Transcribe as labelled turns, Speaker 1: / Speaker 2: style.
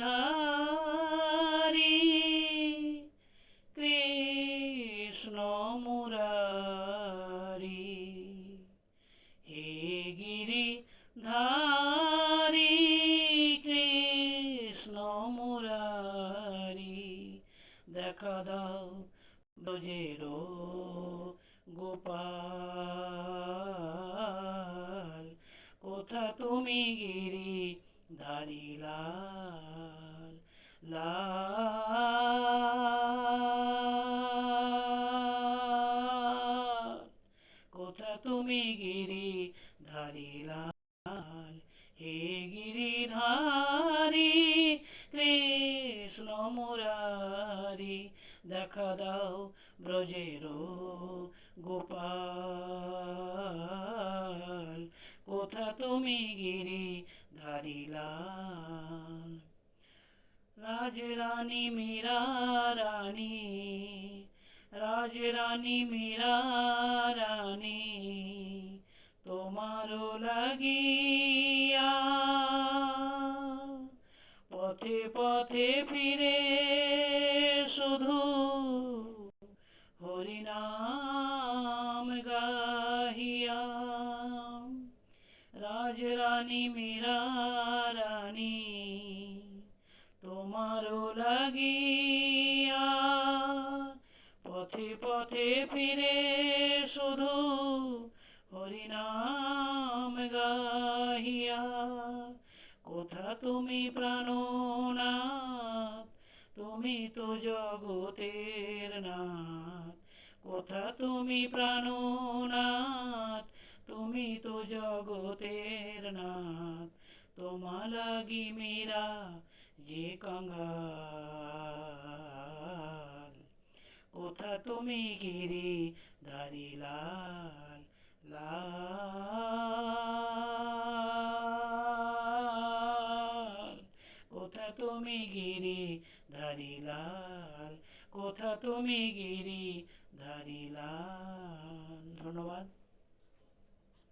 Speaker 1: গিরিধারী কৃষ্ণ মুরারি। হে গিরি ধারি কৃষ্ণ মুরারি, দেখা দাও ব্রজের গোপাল। কোথা তুমি গিরি ধারি তুমি গিরি ধারিলাল হে গিরি ধারি, কৃষ্ণ মুরারি, দেখা দাও ব্রজের গোপাল। কোথা তুমি গিরি ধারিলাল রাজরানী মীরা রানী রাজরানী মীরা রানী তোমারও লাগিয়া পথে পথে ফিরে শুধু হরিনাম গাহিয়া। রাজরানী মীরা রানী, তোমারও লাগিয়া পথে পথে ফিরে শুধু হরিনাম গাহিয়া, কোথা তুমি প্রাণনাথ? তুমি তো জগতের নাথ। কোথা তুমি প্রাণনাথ? তুমি তো জগতের নাথ। তোমা লাগি মেরা যে কাঙ্গাল। কোথা তুমি গিরি লাল লাল। কোথা তুমি গিরি ধারি লাল? কোথা তুমি গিরি ধারি লাল? ধন্যবাদ।